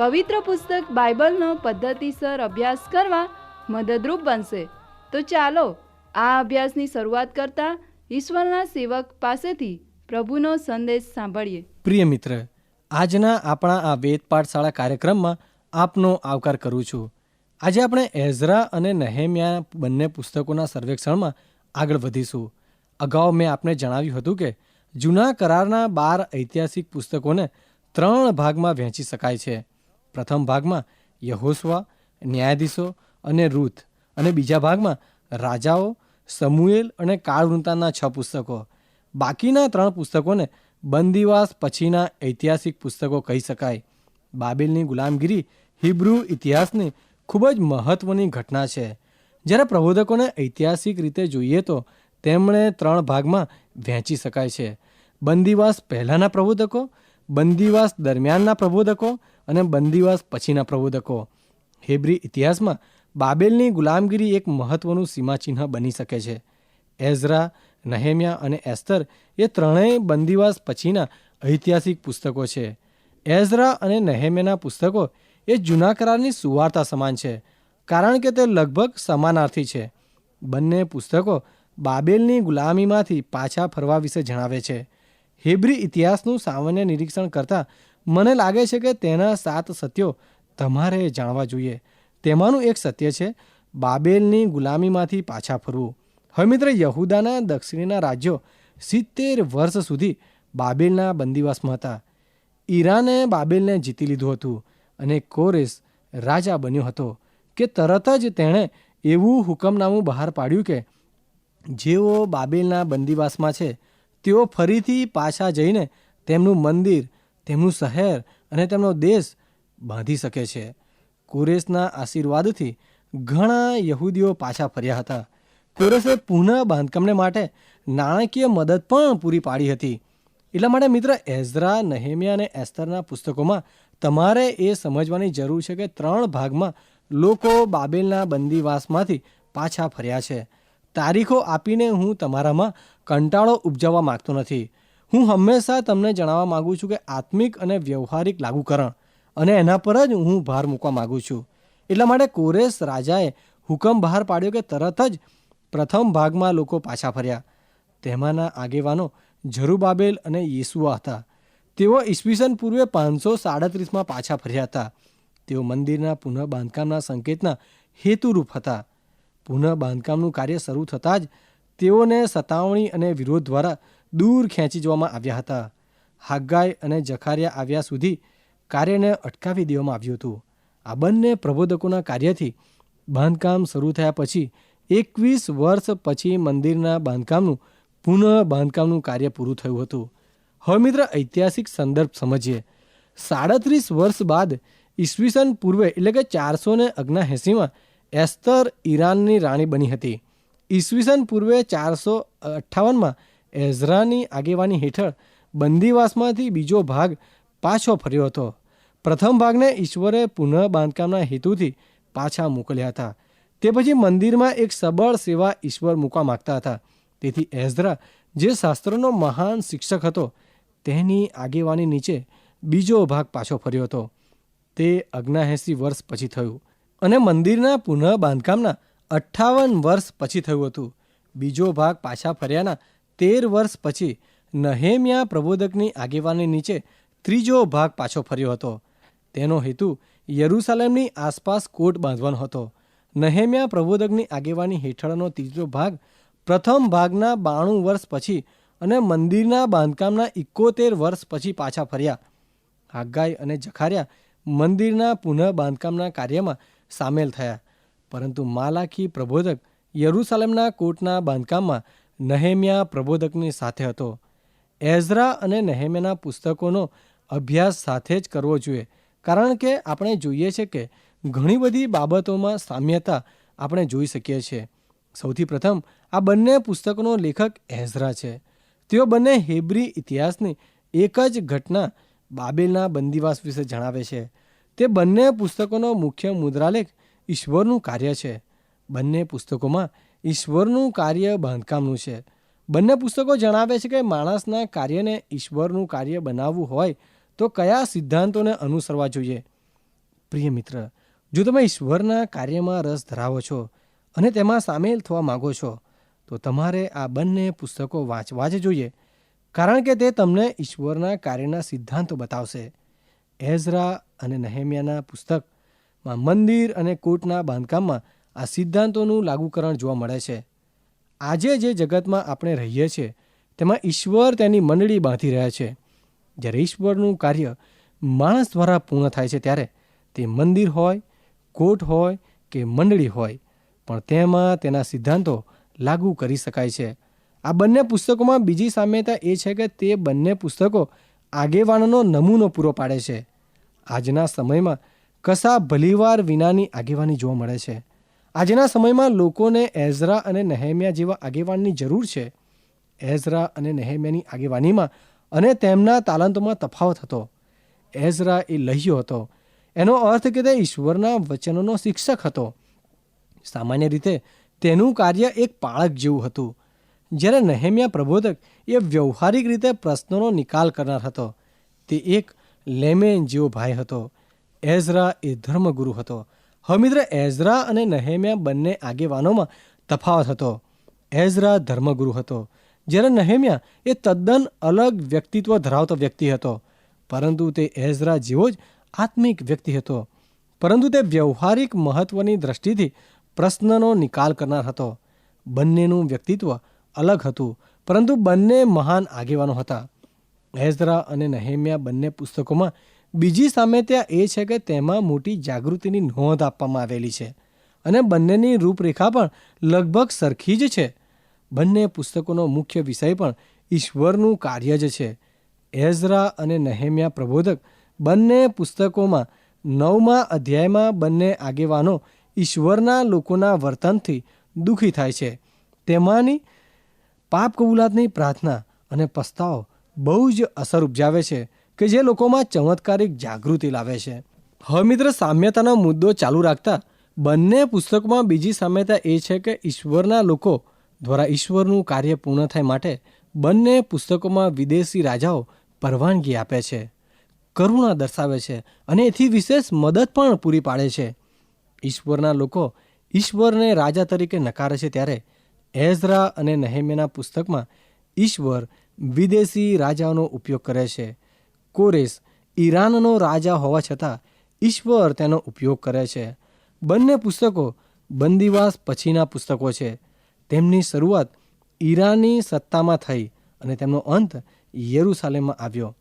પવિત્ર પુસ્તક બાઇબલનો પદ્ધતિસર અભ્યાસ કરવા મદદરૂપ બનશે. તો ચાલો, આ અભ્યાસની શરૂઆત કરતા ઈશ્વરના સેવક પાસેથી પ્રભુનો સંદેશ સાંભળીએ. પ્રિય મિત્ર, આજના આપણા આ વેદ પાઠશાળા કાર્યક્રમમાં આપનો આવકાર કરું છું. આજે આપણે એઝરા અને નહેમ્યા બંને પુસ્તકોના સર્વેક્ષણમાં આગળ વધીશું. અગાઉ મેં આપને જણાવ્યું હતું કે, જૂના કરારના બાર ઐતિહાસિક પુસ્તકોને ત્રણ ભાગમાં વહેંચી શકાય છે. પ્રથમ ભાગમાં યહોસ્વા ન્યાયાધીશો અને રૂથ અને બીજા ભાગમાં રાજાઓ, સમુએલ અને કાળવૃંતાના છ પુસ્તકો. બાકીના ત્રણ પુસ્તકોને બંદીવાસ પછીના ઐતિહાસિક પુસ્તકો કહી શકાય. બાબેલની ગુલામગીરી હિબ્રુ ઇતિહાસની ખૂબ જ મહત્ત્વની ઘટના છે. જ્યારે પ્રબોધકોને ઐતિહાસિક રીતે જોઈએ તો તેમણે ત્રણ ભાગમાં વહેંચી શકાય છે. બંદીવાસ પહેલાંના પ્રબોધકો, બંદીવાસ દરમિયાનના પ્રબોધકો અને બંદીવાસ પછીના પ્રબોધકો. હેબ્રી ઇતિહાસમાં બાબેલની ગુલામગીરી એક મહત્વનું સીમાચિહ્ન બની શકે છે. એઝરા, નહેમ્યા અને એસ્તર એ ત્રણેય બંદીવાસ પછીના ઐતિહાસિક પુસ્તકો છે. એઝરા અને નહેમ્યાના પુસ્તકો એ જૂના કરારની સુવાર્તા સમાન છે, કારણ કે તે લગભગ સમાનાર્થી છે. બંને પુસ્તકો બાબેલની ગુલામીમાંથી પાછા ફરવા વિશે જણાવે છે. હેબ્રી ઇતિહાસનું સામાન્ય નિરીક્ષણ કરતાં મને લાગે છે કે તેના સાત સત્યો તમારે જાણવા જોઈએ. તેમાંનું એક સત્ય છે, બાબેલની ગુલામીમાંથી પાછા ફરવું. હવે મિત્ર, યહુદાના દક્ષિણના રાજ્યો સિત્તેર વર્ષ સુધી બાબેલના બંદીવાસમાં હતા. ઈરાને બાબેલને જીતી લીધું હતું અને કોરેસ રાજા બન્યો હતો કે તરત જ તેણે એવું હુકમનામું બહાર પાડ્યું કે જેઓ બાબેલના બંદીવાસમાં છે, તેઓ ફરીથી પાછા જઈને તેમનું મંદિર તેમનું શહેર અને તેમનો દેશ બાંધી શકે છે. કોરેસના આશીર્વાદથી ઘણા યહૂદીઓ પાછા ફર્યા હતા. કોરેસે પુનઃ બાંધકામને માટે નાણાકીય મદદ પણ પૂરી પાડી હતી. એટલા માટે મિત્ર, એઝરા, નહેમિયા અને એસ્તરના પુસ્તકોમાં તમારે એ સમજવાની જરૂર છે કે ત્રણ ભાગમાં લોકો બાબેલના બંદીવાસમાંથી પાછા ફર્યા છે. તારીખો આપીને હું તમારામાં કંટાળો ઉપજાવવા માગતો નથી. હું હંમેશા તમને જણાવવા માગું છું કે આત્મિક અને વ્યવહારિક લાગુકરણ અને એના પર જ હું ભાર મૂકવા માગું છું. એટલા માટે કોરેશ રાજાએ હુકમ બહાર પાડ્યો કે તરત જ પ્રથમ ભાગમાં લોકો પાછા ફર્યા. તેમાંના આગેવાનો ઝરુબાબેલ અને યેસુઆ હતા. તેઓ ઈસવીસન પૂર્વે પાંચસો સાડત્રીસમાં પાછા ફર્યા હતા. તેઓ મંદિરના પુનઃ બાંધકામના સંકેતના હેતુરૂપ હતા. પુનઃ બાંધકામનું કાર્ય શરૂ થતાં જ તેઓને સતાવણી અને વિરોધ દ્વારા દૂર ખેંચી જવામાં આવ્યા હતા. હાગાઈ અને જખારિયા આવ્યા સુધી કાર્યને અટકાવી દેવામાં આવ્યું હતું. આ બંને પ્રબોધકોના કાર્યથી બાંધકામ શરૂ થયા પછી એકવીસ વર્ષ પછી મંદિરના બાંધકામનું પુનઃ બાંધકામનું કાર્ય પૂરું થયું હતું. હવે મિત્ર ઐતિહાસિક સંદર્ભ સમજીએ. સાડત્રીસ વર્ષ બાદ ઈસવીસન પૂર્વે એટલે કે ચારસો ને અગ્નાએંસીમાં એસ્તર ઈરાનની રાણી બની હતી. ઈસવીસન પૂર્વે ચારસો અઠ્ઠાવનમાં એઝરાની આગેવાની હેઠળ બંદીવાસમાંથી બીજો ભાગ પાછો ફર્યો હતો. પ્રથમ ભાગને ઈશ્વરે પુનઃ બાંધકામના હેતુથી પાછા મોકલ્યા હતા. તે પછી મંદિરમાં એક સબળ સેવા ઈશ્વર મૂકવા માગતા હતા. તેથી એઝરા, જે શાસ્ત્રનો મહાન શિક્ષક હતો, તેની આગેવાની નીચે બીજો ભાગ પાછો ફર્યો હતો. તે અગ્નાએંસી વર્ષ પછી થયું અને મંદિરના પુનઃ બાંધકામના અઠ્ઠાવન વર્ષ પછી થયું હતું. બીજો ભાગ પાછા ફર્યાના તેર વર્ષ પછી નહેમ્યા પ્રબોધકની આગેવાની નીચે ત્રીજો ભાગ પાછો ફર્યો હતો. તેનો હેતુ યરૂસાલેમની આસપાસ કોટ બાંધવાનો હતો. નહેમ્યા પ્રબોધકની આગેવાની હેઠળનો ત્રીજો ભાગ પ્રથમ ભાગના બાણું વર્ષ પછી અને મંદિરના બાંધકામના ઇકોતેર વર્ષ પછી પાછા ફર્યા. હાગાઈ અને જખાર્યા મંદિરના પુનઃ બાંધકામના કાર્યમાં સામેલ થયા. પરંતુ માલાખી પ્રબોધક યરૂસાલેમના કોટના બાંધકામમાં નહેમ્યા પ્રબોધકની સાથે હતો. એઝરા અને નહેમ્યાના પુસ્તકોનો અભ્યાસ સાથે જ કરવો જોઈએ, કારણ કે આપણે જોઈએ છે કે ઘણી બધી બાબતોમાં સામ્યતા આપણે જોઈ શકીએ છીએ. સૌથી પ્રથમ, આ બંને પુસ્તકોનો લેખક એઝરા છે. તેઓ બંને હેબ્રી ઇતિહાસની એક જ ઘટના બાબેલના બંદીવાસ વિશે જણાવે છે. તે બંને પુસ્તકોનો મુખ્ય મુદ્રાલેખ ઈશ્વરનું કાર્ય છે. બંને પુસ્તકોમાં ઈશ્વરનું કાર્ય બાંધકામનું છે. બંને પુસ્તકો જણાવે છે કે માણસના કાર્યને ઈશ્વરનું કાર્ય બનાવવું હોય તો કયા સિદ્ધાંતોને અનુસરવા જોઈએ? પ્રિય મિત્ર, જો તમે ઈશ્વરના કાર્યમાં રસ ધરાવો છો અને તેમાં સામેલ થવા માગો છો, તો તમારે આ બંને પુસ્તકો વાંચવા જ જોઈએ, કારણ કે તે તમને ઈશ્વરના કાર્યના સિદ્ધાંતો બતાવશે. એઝરા અને નહેમિયાના પુસ્તકમાં મંદિર અને કોટના બાંધકામમાં આ સિદ્ધાંતોનું લાગુકરણ જોવા મળે છે. આજે જે જગતમાં આપણે રહીએ છીએ, તેમાં ઈશ્વર તેની મંડળી બાંધી રહ્યા છે. જ્યારે ઈશ્વરનું કાર્ય માણસ દ્વારા પૂર્ણ થાય છે ત્યારે તે મંદિર હોય, કોટ હોય કે મંડળી હોય, પણ તેમાં તેના સિદ્ધાંતો લાગુ કરી શકાય છે. આ બંને પુસ્તકોમાં બીજી સામ્યતા એ છે કે તે બંને પુસ્તકો આગેવાનનો નમૂનો પૂરો પાડે છે. આજના સમયમાં કશા ભલીવાર વિનાની આગેવાની જોવા મળે છે. આજના સમયમાં લોકોને એઝરા અને નહેમિયા જેવા આગેવાનની જરૂર છે. એઝરા અને નહેમિયાની આગેવાનીમાં અને તેમના તાલંતોમાં તફાવત હતો. એઝરા એ લહ્યો હતો. એનો અર્થ કે તે ઈશ્વરના વચનોનો શિક્ષક હતો. સામાન્ય રીતે તેનું કાર્ય એક પાળક જેવું હતું. જ્યારે નહેમિયા પ્રબોધક એ વ્યવહારિક રીતે પ્રશ્નોનો નિકાલ કરનાર હતો. તે એક લેમેન જેવો ભાઈ હતો. એઝરા એ ધર્મગુરુ હતો. હવે મિત્ર એઝરા અને નહેમિયા બંને આગેવાનોમાં તફાવત હતો. એઝરા ધર્મગુરુ હતો, જ્યારે નહેમિયા એ તદ્દન અલગ વ્યક્તિત્વ ધરાવતો વ્યક્તિ હતો, પરંતુ તે એઝરા જેવો જ આત્મિક વ્યક્તિ હતો, પરંતુ તે વ્યવહારિક મહત્વની દ્રષ્ટિથી પ્રશ્નનો નિકાલ કરનાર હતો. બંનેનું વ્યક્તિત્વ અલગ હતું, પરંતુ બંને મહાન આગેવાનો હતા. એઝરા અને નહેમિયા બંને પુસ્તકોમાં બીજી સામ્યતા એ છે કે તેમાં મોટી જાગૃતિની નોંધ આપવામાં આવેલી છે અને બંનેની રૂપરેખા પણ લગભગ સરખી જ છે. બંને પુસ્તકોનો મુખ્ય વિષય પણ ઈશ્વરનું કાર્ય જ છે. એઝરા અને નહેમિયા પ્રબોધક બંને પુસ્તકોમાં નવમા અધ્યાયમાં બંને આગેવાનો ઈશ્વરના લોકોના વર્તનથી દુઃખી થાય છે. તેમાંની પાપ કબૂલાતની પ્રાર્થના અને પસ્તાવો બહુ જ અસર ઉપજાવે છે. કે જે લોકોમાં ચમત્કારિક જાગૃતિ લાવે છે. હવે મિત્ર, સામ્યતાનો મુદ્દો ચાલુ રાખતા બંને પુસ્તકોમાં બીજી સામ્યતા એ છે કે ઈશ્વરના લોકો દ્વારા ઈશ્વરનું કાર્ય પૂર્ણ થાય માટે બંને પુસ્તકોમાં વિદેશી રાજાઓ પરવાનગી આપે છે, કરુણા દર્શાવે છે અને એથી વિશેષ મદદ પણ પૂરી પાડે છે. ઈશ્વરના લોકો ઈશ્વરને રાજા તરીકે નકારે છે ત્યારે એઝરા અને નહેમેના પુસ્તકમાં ઈશ્વર વિદેશી રાજાઓનો ઉપયોગ કરે છે. કોરેશ ઈરાનનો રાજા હોવા છતાં ઈશ્વર તેનો ઉપયોગ કરે છે. બંને પુસ્તકો બંદીવાસ પછીના પુસ્તકો છે. તેમની શરૂઆત ઈરાનની સત્તામાં થઈ અને તેમનો અંત યરુસાલેમમાં આવ્યો.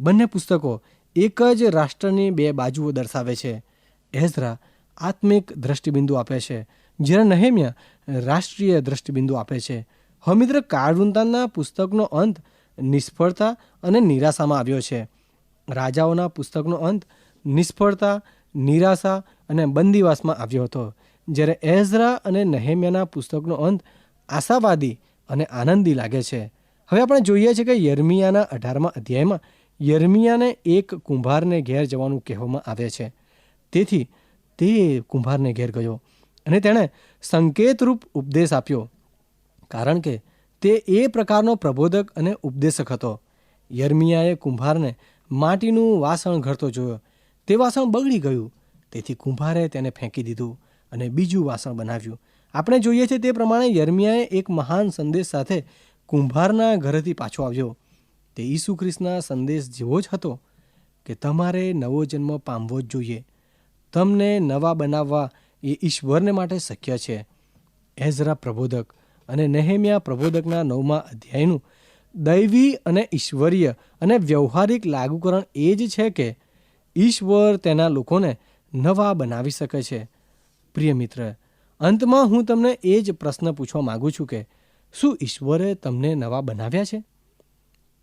બંને પુસ્તકો એક જ રાષ્ટ્રની બે બાજુઓ દર્શાવે છે. એઝરા આત્મિક દ્રષ્ટિબિંદુ આપે છે, જ્યારે નહેમિયા રાષ્ટ્રીય દ્રષ્ટિબિંદુ આપે છે. હવે મિત્ર કાળવૃંતાનના પુસ્તકનો અંત નિષ્ફળતા અને નિરાશામાં આવ્યો છે. રાજાઓના પુસ્તકનો અંત નિષ્ફળતા, નિરાશા અને બંદીવાસમાં આવ્યો હતો, જ્યારે એઝરા અને નહેમિયાના પુસ્તકનો અંત આશાવાદી અને આનંદી લાગે છે. હવે આપણે જોઈએ છીએ કે યર્મિયાના અઢારમાં અધ્યાયમાં યર્મિયાને એક કુંભારને ઘેર જવાનું કહેવામાં આવે છે. તેથી તે કુંભારને ઘેર ગયો અને તેણે સંકેતરૂપ ઉપદેશ આપ્યો, કારણ કે તે એ પ્રકારનો પ્રબોધક અને ઉપદેશક હતો. યર્મિયાએ કુંભારને માટીનું વાસણ ઘરતો જોયો. તે વાસણ બગડી ગયું. તેથી કુંભારે તેને ફેંકી દીધું અને બીજું વાસણ બનાવ્યું. આપણે જોઈએ છીએ તે પ્રમાણે યર્મિયાએ એક મહાન સંદેશ સાથે કુંભારના ઘરેથી પાછો આવ્યો. તે ઈસુ ખ્રિસ્તના સંદેશ જેવો જ હતો કે તમારે નવો જન્મ પામવો જ જોઈએ. તમને નવા બનાવવા એ ઈશ્વરને માટે શક્ય છે. એઝરા પ્રબોધક અને નહેમિયા પ્રબોધકના નવમા અધ્યાયનું દૈવી અને ઈશ્વરીય અને વ્યવહારિક લાગુકરણ એ જ છે કે ઈશ્વર તેના લોકોને નવા બનાવી શકે છે. પ્રિય મિત્ર, અંતમાં હું તમને એ જ પ્રશ્ન પૂછવા માગું છું કે શું ઈશ્વરે તમને નવા બનાવ્યા છે?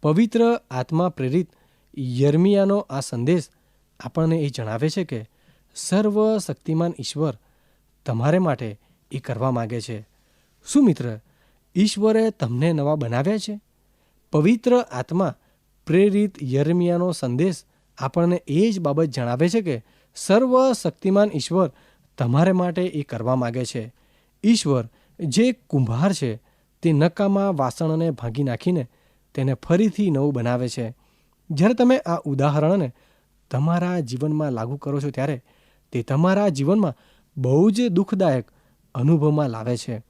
પવિત્ર આત્મા પ્રેરિત યર્મિયાનો આ સંદેશ આપણને એ જણાવે છે કે સર્વ શક્તિમાન ઈશ્વર તમારે માટે એ કરવા માગે છે. શું મિત્ર, ઈશ્વરે તમને નવા બનાવ્યા છે? પવિત્ર આત્મા પ્રેરિત યરમિયાનો સંદેશ આપણને એ જ બાબત જણાવે છે કે સર્વ શક્તિમાન ઈશ્વર તમારે માટે એ કરવા માગે છે. ઈશ્વર જે કુંભાર છે, તે નકામા વાસણને ભાંગી નાખીને તેને ફરીથી નવું બનાવે છે. જ્યારે તમે આ ઉદાહરણને તમારા જીવનમાં લાગુ કરો છો ત્યારે તે તમારા જીવનમાં બહુ જ દુઃખદાયક અનુભવમાં લાવે છે.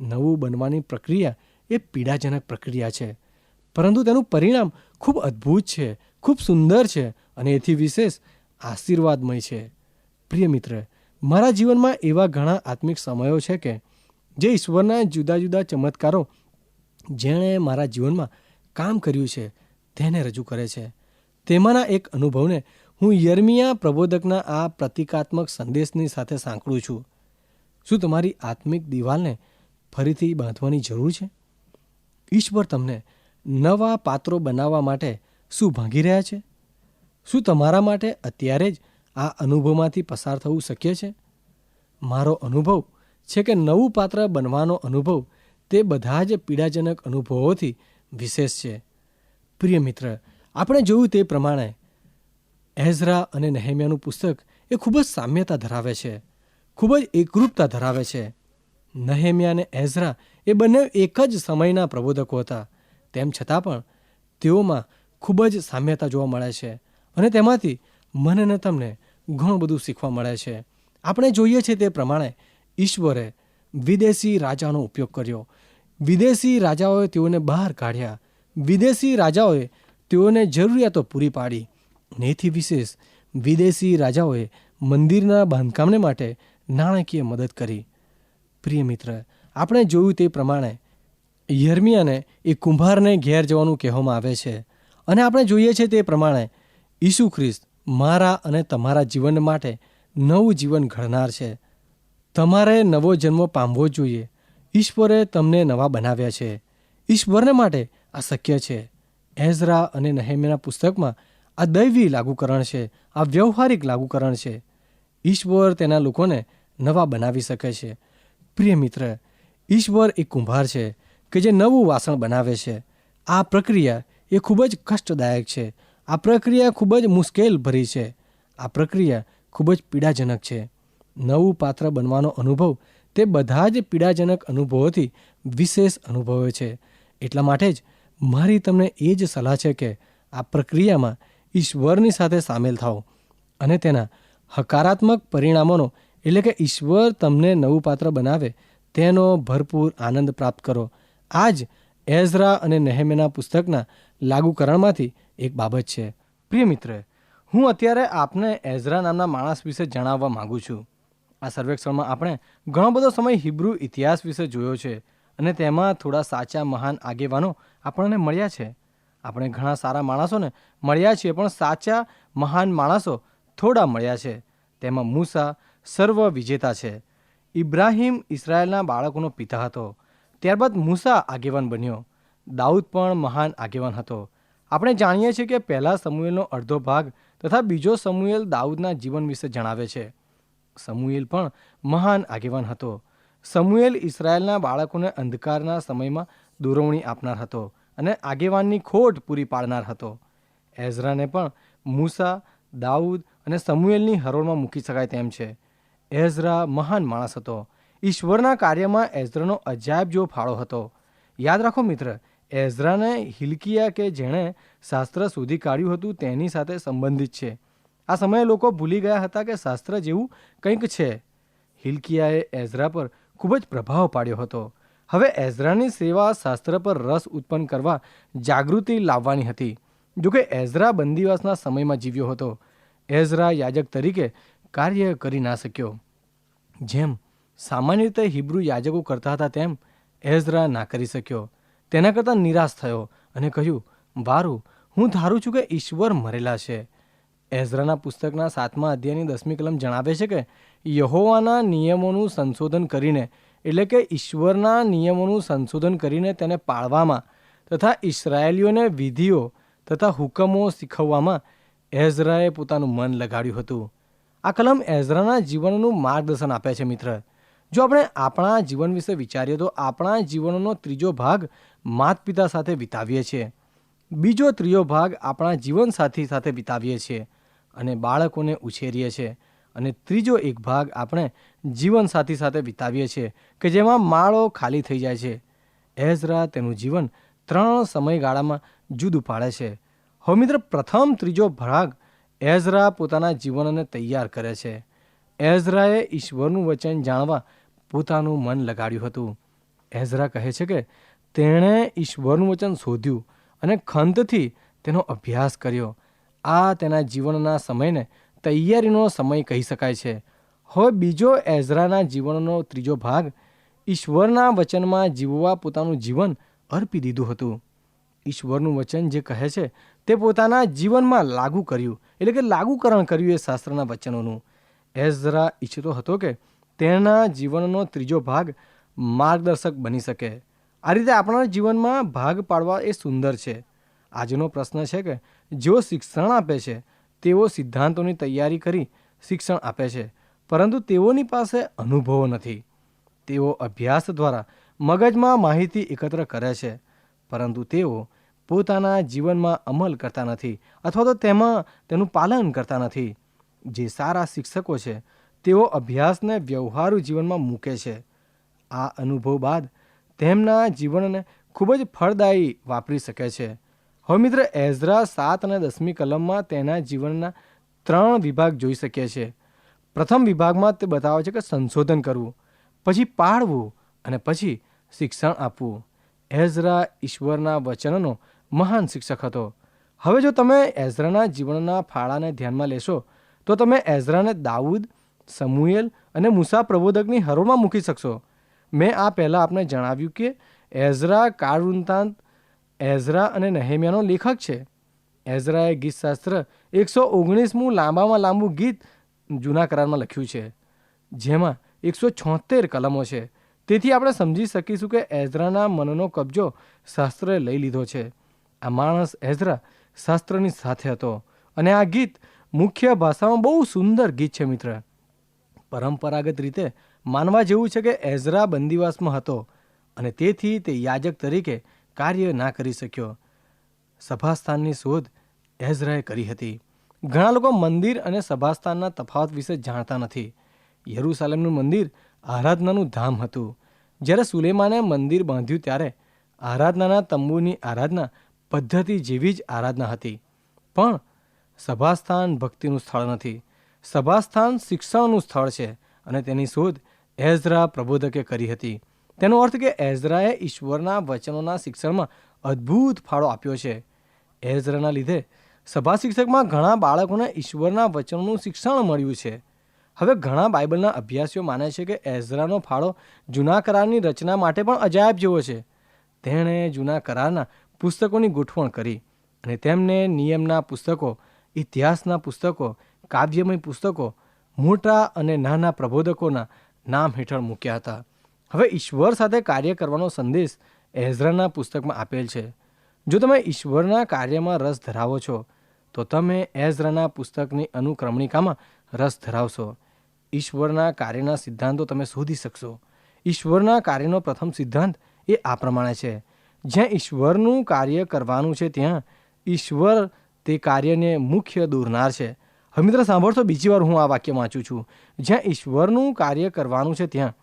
નવું બનવાની પ્રક્રિયા એ પીડાજનક પ્રક્રિયા છે. પરંતુ તેનું પરિણામ ખૂબ અદ્ભુત છે, ખૂબ સુંદર છે અને એથી વિશેષ આશીર્વાદમય છે. પ્રિય મિત્ર, મારા જીવનમાં એવા ઘણા આત્મિક સમયો છે કે, જે ઈશ્વરના જુદા જુદા ચમત્કારો જેણે મારા જીવનમાં કામ કર્યું છે, તેને રજૂ કરે છે. તેમાંના એક અનુભવને હું યર્મિયા પ્રબોધકના આ પ્રતિકાત્મક સંદેશની સાથે સાંકળું છું. શું તમારી આત્મિક દિવાલને ફરીથી બાંધવાની જરૂર છે? ઈશ્વર તમને નવા પાત્રો બનાવવા માટે શું ભાંગી રહ્યા છે? શું તમારા માટે અત્યારે જ આ અનુભવમાંથી પસાર થવું શક્ય છે? મારો અનુભવ છે કે નવું પાત્ર બનવાનો અનુભવ તે બધા જ પીડાજનક અનુભવોથી વિશેષ છે. પ્રિય મિત્ર, આપણે જોયું તે પ્રમાણે એઝરા અને નહેમિયાનું પુસ્તક એ ખૂબ જ સામ્યતા ધરાવે છે, ખૂબ જ એકરૂપતા ધરાવે છે. નહેમિયા અને એઝરા એ બંને એક જ સમયના પ્રબોધકો હતા. તેમ છતાં પણ તેઓમાં ખૂબ જ સામ્યતા જોવા મળે છે અને તેમાંથી મને ને તમને ઘણું બધું શીખવા મળે છે. આપણે જોઈએ છીએ તે પ્રમાણે ઈશ્વરે વિદેશી રાજાનો ઉપયોગ કર્યો. વિદેશી રાજાઓએ તેઓને બહાર કાઢ્યા. વિદેશી રાજાઓએ તેઓને જરૂરિયાતો પૂરી પાડી. નેથી વિશેષ વિદેશી રાજાઓએ મંદિરના બાંધકામને માટે નાણાકીય મદદ કરી. પ્રિય મિત્ર, આપણે જોયું તે પ્રમાણે યર્મિયાને એ કુંભારને ઘેર જવાનું કહેવામાં આવે છે. અને આપણે જોઈએ છીએ તે પ્રમાણે ઈસુ ખ્રિસ્ત મારા અને તમારા જીવન માટે નવું જીવન ઘડનાર છે. તમારે નવો જન્મ પામવો જ જોઈએ. ઈશ્વરે તમને નવા બનાવ્યા છે. ઈશ્વરને માટે આ શક્ય છે. એઝરા અને નહેમિયાના પુસ્તકમાં આ દૈવી લાગુકરણ છે. આ વ્યવહારિક લાગુકરણ છે. ઈશ્વર તેના લોકોને નવા બનાવી શકે છે. પ્રિય મિત્ર, ઈશ્વર એક કુંભાર છે. કે જે નવું વાસણ બનાવે છે. આ પ્રક્રિયા એ ખૂબ જ કષ્ટદાયક છે. આ પ્રક્રિયા ખૂબ જ મુશ્કેલ ભરી છે. આ પ્રક્રિયા ખૂબ જ પીડાજનક છે. નવું પાત્ર બનવાનો અનુભવ તે બધા જ પીડાજનક અનુભવોથી વિશેષ અનુભવે છે. એટલા માટે જ મારી તમને એ જ સલાહ છે કે આ પ્રક્રિયામાં ઈશ્વરની સાથે સામેલ થાઓ અને તેના હકારાત્મક પરિણામોનો એટલે કે ઈશ્વર તમને નવું પાત્ર બનાવે તેનો ભરપૂર આનંદ પ્રાપ્ત કરો. આ જ એઝરા અને નહેમેના પુસ્તકના લાગુકરણમાંથી એક બાબત છે. પ્રિય મિત્ર, હું અત્યારે આપને એઝરા નામના માણસ વિશે જણાવવા માગું છું. આ સર્વેક્ષણમાં આપણે ઘણો બધો સમય હિબ્રુ ઇતિહાસ વિશે જોયો છે અને તેમાં થોડા સાચા મહાન આગેવાનો આપણને મળ્યા છે. આપણે ઘણા સારા માણસોને મળ્યા છીએ પણ સાચા મહાન માણસો થોડા મળ્યા છે. તેમાં મૂસા સર્વ વિજેતા છે. ઇબ્રાહિમ ઇસરાયેલના બાળકોનો પિતા હતો. ત્યારબાદ મૂસા આગેવાન બન્યો. દાઉદ પણ મહાન આગેવાન હતો. આપણે જાણીએ છીએ કે પહેલા સમુએલનો અડધો ભાગ તથા બીજો સમુએલ દાઉદના જીવન વિશે જણાવે છે. સમુએલ પણ મહાન આગેવાન હતો. સમુએલ ઇસરાયેલના બાળકોને અંધકારના સમયમાં દોરવણી આપનાર હતો અને આગેવાનની ખોટ પૂરી પાડનાર હતો. એઝરાને પણ મૂસા, દાઉદ અને સમુએલની હરોળમાં મૂકી શકાય તેમ છે. એઝરા મહાન માણસ હતો. ઈશ્વરના કાર્યમાં એઝરાનો અજાયબ જેવો ફાળો હતો. યાદ રાખો મિત્ર, એઝરાને હિલકિયા કે જેણે શાસ્ત્ર શોધી કાઢ્યું હતું તેની સાથે સંબંધિત છે. આ સમયે લોકો ભૂલી ગયા હતા કે શાસ્ત્ર જેવું કંઈક છે. હિલકિયાએ એઝરા પર ખૂબ જ પ્રભાવ પાડ્યો હતો. હવે એઝરાની સેવા શાસ્ત્ર પર રસ ઉત્પન્ન કરવા જાગૃતિ લાવવાની હતી. જોકે એઝરા બંદીવાસના સમયમાં જીવ્યો હતો. એઝરા યાજક તરીકે કાર્ય કરી ના શક્યો. જેમ સામાન્ય રીતે હિબ્રુ યાજકો કરતા હતા તેમ એઝરા ના કરી શક્યો. તેના કરતાં નિરાશ થયો અને કહ્યું, વારું, હું ધારું છું કે ઈશ્વર મરેલા છે. એઝરાના પુસ્તકના સાતમા અધ્યાયની દસમી કલમ જણાવે છે કે યહોવાના નિયમોનું સંશોધન કરીને, એટલે કે ઈશ્વરના નિયમોનું સંશોધન કરીને તેને પાળવામાં તથા ઇસરાયેલીઓને વિધિઓ તથા હુકમો શીખવવામાં એઝરાએ પોતાનું મન લગાડ્યું હતું. આ કલમ એઝરાના જીવનનું માર્ગદર્શન આપે છે, મિત્ર. જો આપણે આપણા જીવન વિશે વિચારીએ તો આપણા જીવનનો ત્રીજો ભાગ માતા પિતા સાથે વિતાવીએ છીએ. બીજો ત્રીજો ભાગ આપણા જીવનસાથી સાથે વિતાવીએ છીએ અને બાળકોને ઉછેરીએ છીએ. અને ત્રીજો એક ભાગ આપણે જીવનસાથી સાથે વિતાવીએ છીએ કે જેમાં માળો ખાલી થઈ જાય છે. એઝરા તેનું જીવન ત્રણ સમયગાળામાં જુદું પાડે છે. હવે મિત્ર, પ્રથમ ત્રીજો ભાગ એઝરા પોતાના જીવનને તૈયાર કરે છે. એઝરાએ ઈશ્વરનું વચન જાણવા પોતાનું મન લગાડ્યું હતું. એઝરા કહે છે કે તેણે ઈશ્વરનું વચન શોધ્યું અને ખંતથી તેનો અભ્યાસ કર્યો. આ તેના જીવનના સમયને તૈયારીનો સમય કહી શકાય છે. હવે બીજો એઝરાના જીવનનો ત્રીજો ભાગ ઈશ્વરના વચનમાં જીવવા પોતાનું જીવન અર્પી દીધું હતું. ઈશ્વરનું વચન જે કહે છે તે પોતાના જીવનમાં લાગુ કર્યું. એટલે કે લાગુકરણ કર્યું એ શાસ્ત્રના વચનોનું. એઝરા ઈચ્છતો હતો કે તેના જીવનનો ત્રીજો ભાગ માર્ગદર્શક બની શકે. આ રીતે આપણા જીવનમાં ભાગ પાડવા એ સુંદર છે. આજનો પ્રશ્ન છે કે, જેઓ શિક્ષણ આપે છે, તેઓ સિદ્ધાંતોની તૈયારી કરી શિક્ષણ આપે છે, પરંતુ તેઓની પાસે અનુભવો નથી. તેઓ અભ્યાસ દ્વારા મગજમાં માહિતી એકત્ર કરે છે, પરંતુ તેઓ પોતાના જીવનમાં અમલ કરતા નથી અથવા તો તેમાં તેનું પાલન કરતા નથી. જે સારા શિક્ષકો છે તેઓ અભ્યાસને વ્યવહારુ જીવનમાં મૂકે છે. આ અનુભવ બાદ તેમના જીવનને ખૂબ જ ફળદાયી વાપરી શકે છે. હવે મિત્ર, એઝરા સાત અને દસમી કલમમાં તેના જીવનના ત્રણ વિભાગ જોઈ શકીએ છીએ. પ્રથમ વિભાગમાં તે બતાવે છે કે સંશોધન કરવું, પછી પાળવું અને પછી શિક્ષણ આપવું. એઝરા ઈશ્વરના વચનનો મહાન શિક્ષક હતો. હવે જો તમે એઝરાના જીવનના ફાળાને ધ્યાનમાં લેશો, તો તમે એઝરાને દાઉદ સમુએલ અને મુસા પ્રબોધકની હરોળમાં મૂકી શકશો. મેં આ પહેલાં આપને જણાવ્યું કે એઝરા કાળવૃંતાંત એઝરા અને નહેમિયાનો લેખક છે. એઝરાએ ગીતશાસ્ત્ર એકસો ઓગણીસમું લાંબામાં લાંબુ ગીત જૂના કરારમાં લખ્યું છે, જેમાં એકસો છોતેર કલમો છે. તેથી આપણે સમજી શકીશું કે એઝરાના મનનો કબજો શાસ્ત્રએ લઈ લીધો છે. આ માણસ એઝરા શાસ્ત્રની સાથે હતો અને આ ગીત મુખ્ય ભાષામાં બહુ સુંદર ગીત છે મિત્ર. પરંપરાગત રીતે માનવા જેવું છે કે એઝરા બંદીવાસમાં હતો અને તેથી તે યાજક તરીકે કાર્ય ના કરી શક્યો. સભાસ્થાનની શોધ એઝરાએ કરી હતી. ઘણા લોકો મંદિર અને સભાસ્થાનના તફાવત વિશે જાણતા નથી. યરૂસાલેમનું મંદિર આરાધનાનું ધામ હતું. જ્યારે સુલેમાને મંદિર બાંધ્યું ત્યારે આરાધનાના તંબુની આરાધના પદ્ધતિ જેવી જ આરાધના હતી. પણ સભાસ્થાન ભક્તિનું સ્થળ નથી. સભાસ્થાન શિક્ષણનું સ્થળ છે અને તેની શોધ એઝરા પ્રબોધકે કરી હતી. તેનો અર્થ કે એઝરાએ ઈશ્વરના વચનોના શિક્ષણમાં અદ્ભુત ફાળો આપ્યો છે. એઝરાના લીધે સભા શિક્ષકમાં ઘણા બાળકોને ઈશ્વરના વચનોનું શિક્ષણ મળ્યું છે. હવે ઘણા બાઇબલના અભ્યાસીઓ માને છે કે એઝરાનો ફાળો જૂના કરારની રચના માટે પણ અજાયબ જેવો છે. તેણે જૂના કરારના પુસ્તકોની ગોઠવણ કરી અને તેમને નિયમના પુસ્તકો, ઇતિહાસના પુસ્તકો કાવ્યમય પુસ્તકો મોટા અને નાના પ્રબોધકોના નામ હેઠળ મૂક્યા હતા. હવે ઈશ્વર સાથે કાર્ય કરવાનો સંદેશ એઝરાના પુસ્તકમાં આપેલ છે. જો તમે ઈશ્વરના કાર્યમાં રસ ધરાવો છો, તો તમે એઝરાના પુસ્તકની અનુક્રમણિકામાં રસ ધરાવશો. ઈશ્વરના કાર્યના સિદ્ધાંતો તમે શોધી શકશો. ઈશ્વરના કાર્યનો પ્રથમ સિદ્ધાંત એ આ પ્રમાણે છે. જ્યાં ઈશ્વરનું કાર્ય કરવાનું છે, ત્યાં ઈશ્વર તે કાર્યને મુખ્ય દોરનાર છે. હવે મિત્ર સાંભળશો? બીજી વાર હું આ વાક્ય વાંચું છું. જ્યાં ઈશ્વરનું કાર્ય કરવાનું છે, ત્યાં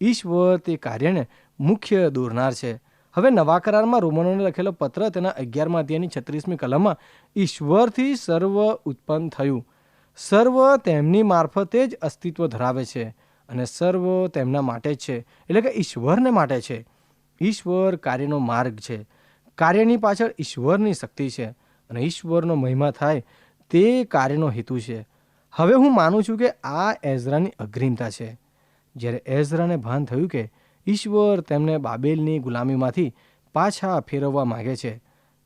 ઈશ્વર તે કાર્યને મુખ્ય દોરનાર છે. હવે નવા કરારમાં રોમનોને લખેલો પત્ર તેના અગિયારમાં અધ્યાયની છત્રીસમી કલમમાં ઈશ્વરથી સર્વ ઉત્પન્ન થયું. સર્વ તેમની મારફતે જ અસ્તિત્વ ધરાવે છે અને સર્વ તેમના માટે જ છે. એટલે કે ઈશ્વરને માટે છે. ઈશ્વર કાર્યનો માર્ગ છે. કાર્યની પાછળ ઈશ્વરની શક્તિ છે અને ઈશ્વરનો મહિમા થાય તે કાર્યનો હેતુ છે. હવે હું માનું છું કે આ એઝરાની અગ્રિમતા છે. જ્યારે એઝરાને ભાન થયું કે ઈશ્વર તેમને બાબેલની ગુલામીમાંથી પાછા ફેરવવા માગે છે,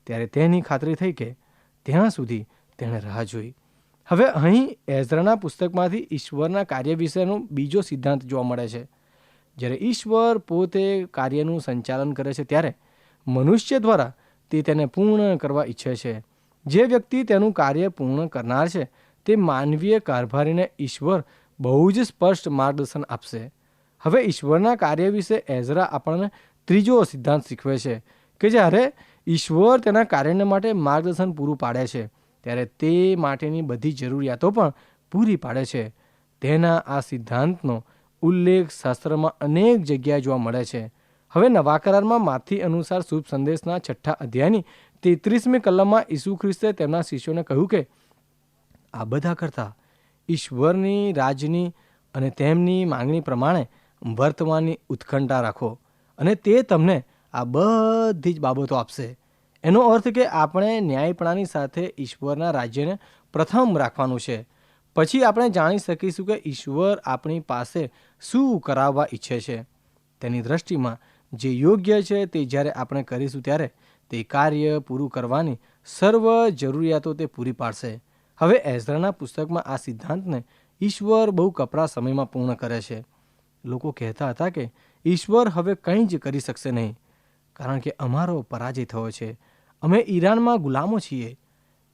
ત્યારે તેની ખાતરી થઈ કે ત્યાં સુધી તેણે રાહ જોઈ. હવે અહીં એઝરાના પુસ્તકમાંથી ઈશ્વરના કાર્ય વિશેનો બીજો સિદ્ધાંત જોવા મળે છે. જ્યારે ઈશ્વર પોતે કાર્યનું સંચાલન કરે છે, ત્યારે મનુષ્ય દ્વારા તે તેને પૂર્ણ કરવા ઈચ્છે છે. જે વ્યક્તિ તેનું કાર્ય પૂર્ણ કરનાર છે, તે માનવીય કારભારીને ઈશ્વર બહુ જ સ્પષ્ટ માર્ગદર્શન આપશે. હવે ઈશ્વરના કાર્ય વિશે એઝરા આપણને ત્રીજો સિદ્ધાંત શીખવે છે કે જ્યારે ઈશ્વર તેના કાર્યને માટે માર્ગદર્શન પૂરું પાડે છે, ત્યારે તે માટેની બધી જરૂરિયાતો પણ પૂરી પાડે છે. તેના આ સિદ્ધાંતનો ઉલ્લેખ શાસ્ત્રમાં અનેક જગ્યાએ જોવા મળે છે. હવે નવા કરારમાં માથી અનુસાર શુભ સંદેશના છઠ્ઠા અધ્યાયની તેત્રીસમી કલમમાં ઈસુ ખ્રિસ્તે તેમના શિષ્યોને કહ્યું કે, આ બધા કરતાં ઈશ્વરની રાજની અને તેમની માંગણી પ્રમાણે વર્તમાનની ઉત્કંઠા રાખો અને તે તમને આ બધી જ બાબતો આપશે. એનો અર્થ કે આપણે ન્યાયપણાની સાથે ઈશ્વરના રાજ્યને પ્રથમ રાખવાનું છે. પછી આપણે જાણી શકીશું કે ઈશ્વર આપણી પાસે શું કરાવવા ઈચ્છે છે. તેની દ્રષ્ટિમાં જે યોગ્ય છે તે જ્યારે આપણે કરીશું ત્યારે તે કાર્ય પૂરું કરવાની સર્વ જરૂરિયાતો તે પૂરી પાડશે. હવે એઝરાના પુસ્તકમાં આ સિદ્ધાંતને ઈશ્વર બહુ કપરા સમયમાં પૂર્ણ કરે છે. લોકો કહેતા હતા કે ઈશ્વર હવે કંઈ જ કરી શકશે નહીં, કારણ કે અમારો પરાજય થયો છે. અમે ઈરાનમાં ગુલામો છીએ.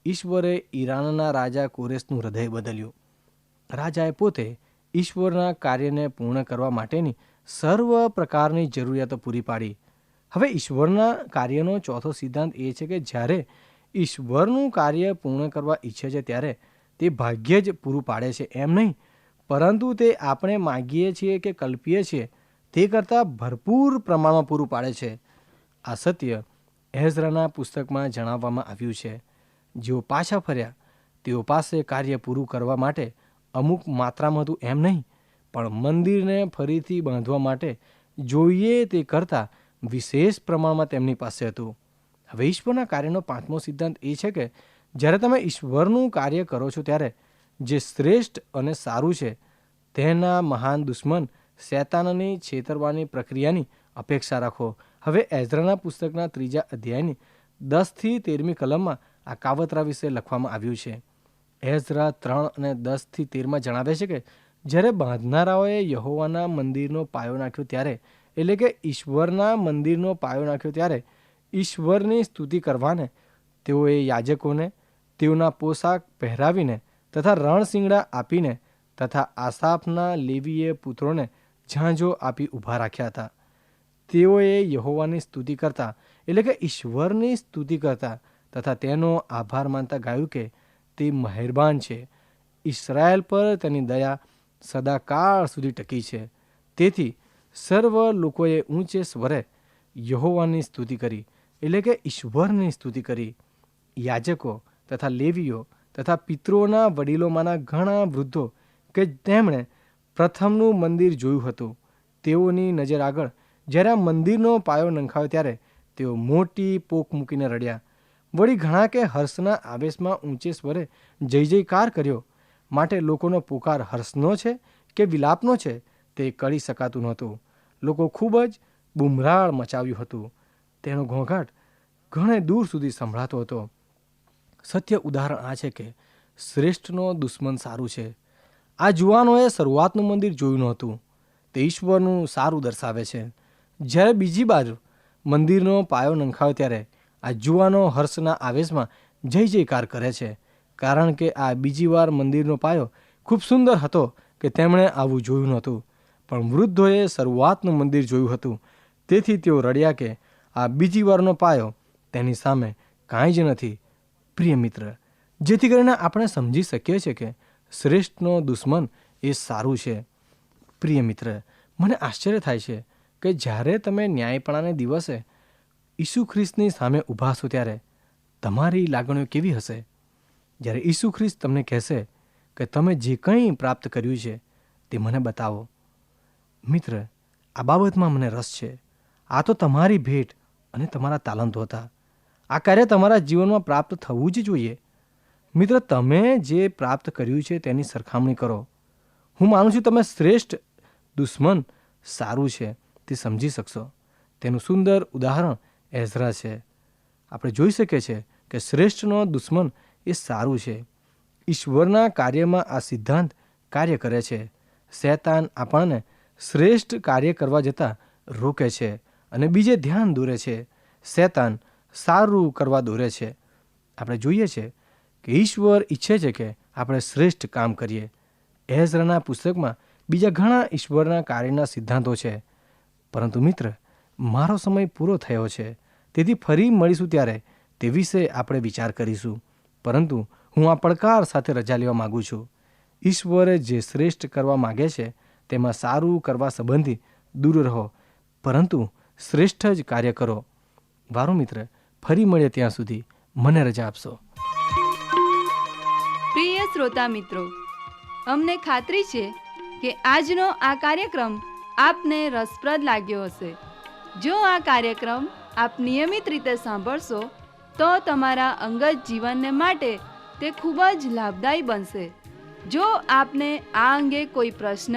ઈશ્વરે ઈરાનના રાજા કોરેશનું હૃદય બદલ્યું. રાજાએ પોતે ઈશ્વરના કાર્યને પૂર્ણ કરવા માટેની સર્વ પ્રકારની જરૂરિયાતો પૂરી પાડી. હવે ઈશ્વરના કાર્યનો ચોથો સિદ્ધાંત એ છે કે જ્યારે ઈશ્વરનું કાર્ય પૂર્ણ કરવા ઈચ્છે છે, ત્યારે તે ભાગ્યે જ પૂરું પાડે છે. એમ નહીં, પરંતુ તે આપણે માગીએ છીએ કે કલ્પીએ છીએ, તે કરતાં ભરપૂર પ્રમાણમાં પૂરું પાડે છે. આ સત્ય એઝરાના પુસ્તકમાં જણાવવામાં આવ્યું છે. જેઓ પાછા ફર્યા, તેઓ પાસે કાર્ય પૂરું કરવા માટે અમુક માત્રામાં હતું. એમ નહીં, પણ મંદિરને ફરીથી બાંધવા માટે જોઈએ તે કરતાં વિશેષ પ્રમાણમાં તેમની પાસે હતું. હવે ઈશ્વરના કાર્યનો પાંચમો સિદ્ધાંત એ છે કે, જ્યારે તમે ઈશ્વરનું કાર્ય કરો છો ત્યારે જે શ્રેષ્ઠ અને સારું છે, તેના મહાન દુશ્મન શેતાનની છેતરવાની પ્રક્રિયાની અપેક્ષા રાખો. હવે એઝરાના પુસ્તકના ત્રીજા અધ્યાયની દસથી તેરમી કલમમાં આ કાવતરા વિશે લખવામાં આવ્યું છે. એઝરા ત્રણ અને દસથી તેરમાં જણાવે છે કે, જ્યારે બાંધનારાઓએ યહોવાના મંદિરનો પાયો નાખ્યો ત્યારે એટલે કે ઈશ્વરના મંદિરનો પાયો નાખ્યો ત્યારે ઈશ્વરની સ્તુતિ કરવાને, તેઓએ યાજકોને, તેઓના પોશાક પહેરાવીને તથા રણસિંગડા આપીને તથા આસાફના લેવીએ પુત્રોને ઝાંઝો આપી ઊભા રાખ્યા હતા. તેઓએ યહોવાની સ્તુતિ કરતા, એટલે કે ઈશ્વરની સ્તુતિ કરતા તથા તેનો આભાર માનતા ગાયું કે તે મહેરબાન છે. ઈસરાયલ પર તેની દયા સદાકાળ સુધી ટકી છે. તેથી સર્વ લોકોએ ઊંચે સ્વરે યહોવાની સ્તુતિ કરી, એટલે કે ઈશ્વરની સ્તુતિ કરી. યાજકો તથા લેવીઓ તથા પિતૃઓના વડીલોમાંના ઘણા વૃદ્ધો કે તેમણે પ્રથમનું મંદિર જોયું હતું. તેઓની નજર આગળ જ્યારે આ મંદિરનો પાયો નંખાયો ત્યારે તેઓ મોટી પોક મૂકીને રડ્યા. વળી ઘણા કે હર્ષના આવેશમાં ઊંચે સ્વરે જય જયકાર કર્યો. માટે લોકોનો પુકાર હર્ષનો છે કે વિલાપનો છે? તે કરી શકાતું નહોતું. લોકો ખૂબ જ બુમરાળ મચાવ્યું હતું. તેનો ઘોંઘાટ ઘણે દૂર સુધી સંભળાતો હતો. સત્ય ઉદાહરણ આ છે કે શ્રેષ્ઠનો દુશ્મન સારું છે. આ જુવાનોએ શરૂઆતનું મંદિર જોયું નહોતું. તે ઈશ્વરનું સારું દર્શાવે છે. જ્યારે બીજી બાજુ મંદિરનો પાયો નંખાયો ત્યારે આ જુવાનો હર્ષના આવેશમાં જય જયકાર કરે છે. કારણ કે આ બીજી વાર મંદિરનો પાયો ખૂબ સુંદર હતો કે તેમણે આવું જોયું નહોતું. પણ વૃદ્ધોએ શરૂઆતનું મંદિર જોયું હતું. તેથી તેઓ રડ્યા કે, આ બીજી વારનો પાયો તેની સામે કાંઈ જ નથી, પ્રિય મિત્ર. જેથી કરીને આપણે સમજી શકીએ છીએ કે શ્રેષ્ઠનો દુશ્મન એ સારું છે. પ્રિય મિત્ર, મને આશ્ચર્ય થાય છે કે જ્યારે તમે ન્યાયપણાને દિવસે ઈસુ ખ્રિસ્તની સામે ઊભા છો ત્યારે તમારી લાગણીઓ કેવી હશે? જ્યારે ઈસુ ખ્રિસ્ત તમને કહેશે કે, તમે જે કંઈ પ્રાપ્ત કર્યું છે તે મને બતાવો. મિત્ર, આ બાબતમાં મને રસ છે. આ તો તમારી ભેટ અને તમારા તાલંતો હતા. આ કાર્ય તમારા જીવનમાં પ્રાપ્ત થવું જ જોઈએ. મિત્ર, તમે જે પ્રાપ્ત કર્યું છે તેની સરખામણી કરો. હું માનું છું તમે શ્રેષ્ઠ, દુશ્મન, સારું છે, તે સમજી શકશો. તેનું સુંદર ઉદાહરણ એઝરા છે. આપણે જોઈ શકીએ છીએ કે શ્રેષ્ઠનો દુશ્મન એ સારું છે. ઈશ્વરના કાર્યમાં આ સિદ્ધાંત કાર્ય કરે છે. શેતાન આપણને શ્રેષ્ઠ કાર્ય કરવા જતાં રોકે છે અને બીજે ધ્યાન દોરે છે. શેતાન સારું કરવા દોરે છે. આપણે જોઈએ છે કે ઈશ્વર ઈચ્છે છે કે આપણે શ્રેષ્ઠ કામ કરીએ. એઝરાના પુસ્તકમાં બીજા ઘણા ઈશ્વરના કાર્યના સિદ્ધાંતો છે. પરંતુ મિત્ર, મારો સમય પૂરો થયો છે. તેથી ફરી મળીશું ત્યારે તે વિશે આપણે વિચાર કરીશું. પરંતુ હું આ પડકાર સાથે રજા લેવા માગું છું. ઈશ્વરે જે શ્રેષ્ઠ કરવા માગે છે તેમાં સારું કરવા સંબંધી દૂર રહો. પરંતુ શ્રેષ્ઠ જ કાર્ય કરો. વારો મિત્ર, ફરી મળે ત્યાં સુધી. મને રજા આપશો. પ્રિય શ્રોતા મિત્રો, અમને ખાતરી છે કે આજનો આ કાર્યક્રમ આપને રસપ્રદ લાગ્યો હશે. જો આ કાર્યક્રમ આપ નિયમિત રીતે સાંભળશો, તો તમારા અંગત જીવનને માટે તે ખૂબ જ લાભદાયી બનશે. જો આપને આ અંગે કોઈ પ્રશ્ન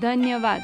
ધન્યવાદ.